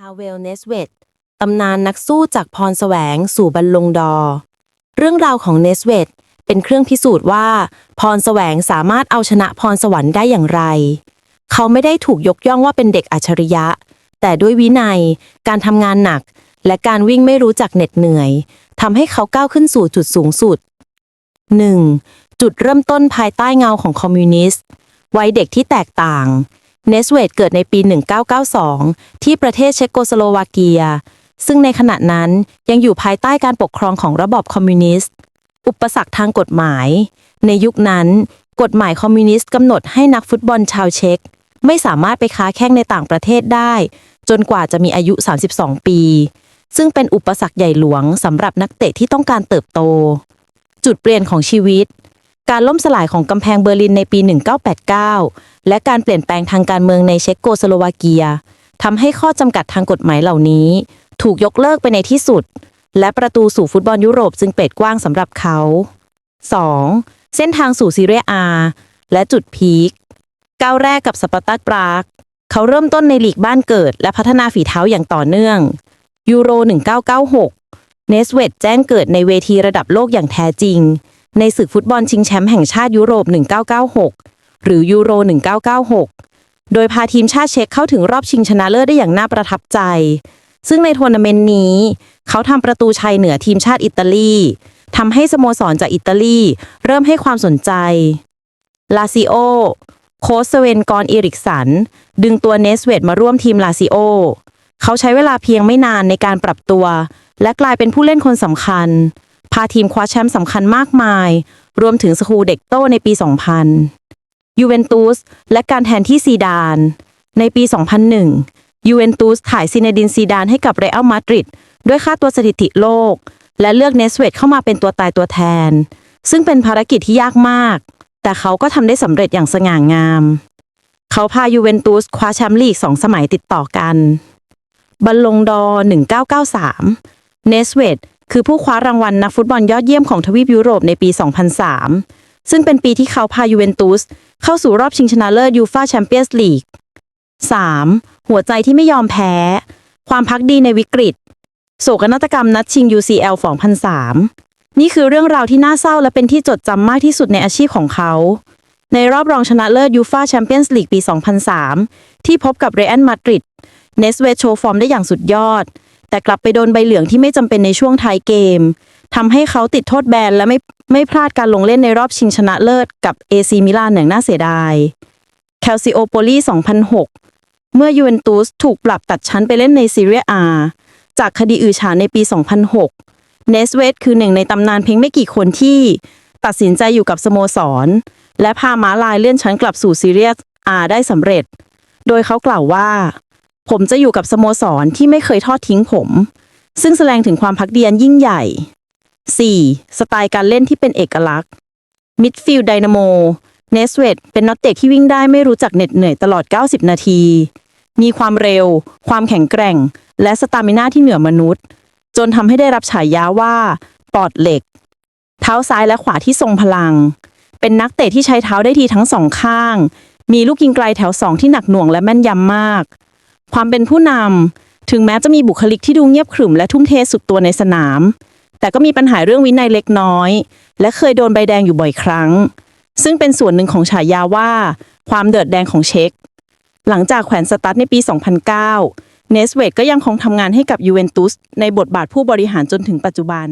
ฮาเวลเนสเวตตำนานนักสู้จากพรแสวงสู่บรรลงดอ เรื่องราวของเนสเวตเป็นเครื่องพิสูจน์ว่า พรแสวงสามารถเอาชนะพรสวรรค์ได้อย่างไร เขาไม่ได้ถูกยกย่องว่าเป็นเด็กอัจฉริยะ แต่ด้วยวินัย การทำงานหนัก และการวิ่งไม่รู้จักเหน็ดเหนื่อยทำให้เขาก้าวขึ้นสู่จุดสูงสุด 1. จุดเริ่มต้นภายใต้เงาของคอมมิวนิสต์ วัยเด็กที่แตกต่าง เนสเวตเกิดในปี 1992 ที่ประเทศเชโกสโลวาเกีย ซึ่งในขณะนั้นยังอยู่ภายใต้การปกครองของระบอบคอมมิวนิสต์ อุปสรรคทางกฎหมาย ในยุคนั้น กฎหมายคอมมิวนิสต์กำหนดให้นักฟุตบอลชาวเช็ก ไม่สามารถไปค้าแข่งในต่างประเทศได้ จนกว่าจะมีอายุ 32 ปี ซึ่งเป็นอุปสรรคใหญ่หลวงสำหรับนักเตะที่ต้องการเติบโต จุดเปลี่ยนของชีวิต การล่มสลายของกำแพงเบอร์ลินในปี 1989 และการเปลี่ยนแปลงทางการเมืองในเช็กโกสโลวาเกียทำให้ข้อจำกัดทางกฎหมายเหล่านี้ ถูกยกเลิกไปในที่สุด และประตูสู่ฟุตบอลยุโรปจึงเปิดกว้างสำหรับเขา 2. เส้นทางสู่ซีเรียอาและจุดพีคก้าวแรกกับสปาร์ตักปรากเขาเริ่มต้นในลีกบ้านเกิด และพัฒนาฝีเท้าอย่างต่อเนื่องยูโร 1996 เนสเวตแจ้งเกิดในเวทีระดับโลกอย่างแท้จริง ในศึกฟุตบอลชิงแชมป์แห่งชาติยุโรป 1996 หรือยูโร 1996 โดยพาทีมชาติเช็กเข้าถึงรอบชิงชนะเลิศได้อย่างน่าประทับใจ ซึ่งในทัวร์นาเมนต์นี้ เขาทำประตูชัยเหนือทีมชาติอิตาลีทำให้สโมสรจากอิตาลี เริ่มให้ความสนใจ ลาซิโอ โค้ชสเวนกรอิริกสัน ดึงตัวเนสเวตมาร่วมทีมลาซิโอ เขาใช้เวลาเพียงไม่นานในการปรับตัว และกลายเป็นผู้เล่นคนสำคัญ พาทีมคว้าแชมป์สำคัญมากมาย รวมถึงสคูเด็กโตในปี 2000 ยูเวนตุสและการแทนที่ซีดาน ในปี 2001 ยูเวนตุสถ่ายซินเนดินซีดานให้กับเรอัลมาดริดด้วยค่าตัวสถิติโลก และเลือกเนสเวตเข้ามาเป็นตัวตายตัวแทน ซึ่งเป็นภารกิจที่ยากมาก แต่เขาก็ทำได้สำเร็จอย่างสง่างาม เขาพายูเวนตุสคว้าแชมป์ลีกสองสมัยติดต่อกันบอลลงดอร์1993 เนสเวต คือผู้คว้ารางวัลนักฟุตบอลยอดเยี่ยมของทวีปยุโรปในปี 2003 ซึ่งเป็นปีที่เขาพายูเวนตุสเข้าสู่รอบชิงชนะเลิศยูฟาแชมเปี้ยนส์ลีก 3. หัวใจที่ไม่ยอมแพ้ ความพักดีในวิกฤต โศกนาฏกรรมนัดชิง UCL 2003 นี่คือเรื่องราวที่น่าเศร้าและเป็นที่จดจำมากที่สุดในอาชีพของเขา ในรอบรองชนะเลิศยูฟาแชมเปี้ยนส์ลีกปี 2003 ที่พบกับเรอัลมาดริด เนสเวโชว์ฟอร์มได้อย่างสุดยอด แต่กลับไปโดนใบเหลืองที่ไม่จำเป็นในช่วงท้ายเกมทำให้เขาติดโทษแบนและไม่ไม่พลาดการลงเล่นในรอบชิงชนะเลิศกับเอซีมิลานอย่างน่าเสียดายแคลซิโอโปลี2006 เมื่อยูเวนตุสถูกปรับตัดชั้นไปเล่นในซีเรียอาจากคดีอือฉาในปี 2006 เนสเวตคือหนึ่งในตำนานเพียงไม่กี่คนที่ ตัดสินใจอยู่กับสโมสร และพาม้าลายเลื่อนชั้นกลับสู่ซีเรียอาได้สำเร็จ โดยเขากล่าวว่า ผมจะอยู่กับสโมสรที่ไม่เคยทอดทิ้งผม ซึ่งแสดงถึงความพักดีอันยิ่งใหญ่ 4. สไตล์การเล่นที่เป็นเอกลักษณ์มิดฟิลด์ไดนาโมเนสเวตเป็นนักเตะที่วิ่งได้ไม่รู้จักเหน็ดเหนื่อยตลอด 90 นาที มีความเร็ว ความแข็งแกร่ง และสตามิน่าที่เหนือมนุษย์ จนทำให้ได้รับฉายาว่า ปอดเหล็ก เท้าซ้ายและขวาที่ทรงพลัง เป็นนักเตะที่ใช้เท้าได้ทีทั้งสองข้าง มีลูกยิงไกลแถวสองที่หนักหน่วงและแม่นยำมาก ความเป็นผู้นำถึงแม้จะมีบุคลิกที่ดูเงียบขรึมและทุ่มเทสุดตัวในสนาม แต่ก็มีปัญหาเรื่องวินัยเล็กน้อย และเคยโดนใบแดงอยู่บ่อยครั้ง ซึ่งเป็นส่วนหนึ่งของฉายาว่า ความเดือดแดงของเช็กหลังจากแขวนสตั๊ดในปี 2009 เนสเวตก็ยังคงทำงานให้กับยูเวนตุสในบทบาทผู้บริหารจนถึงปัจจุบัน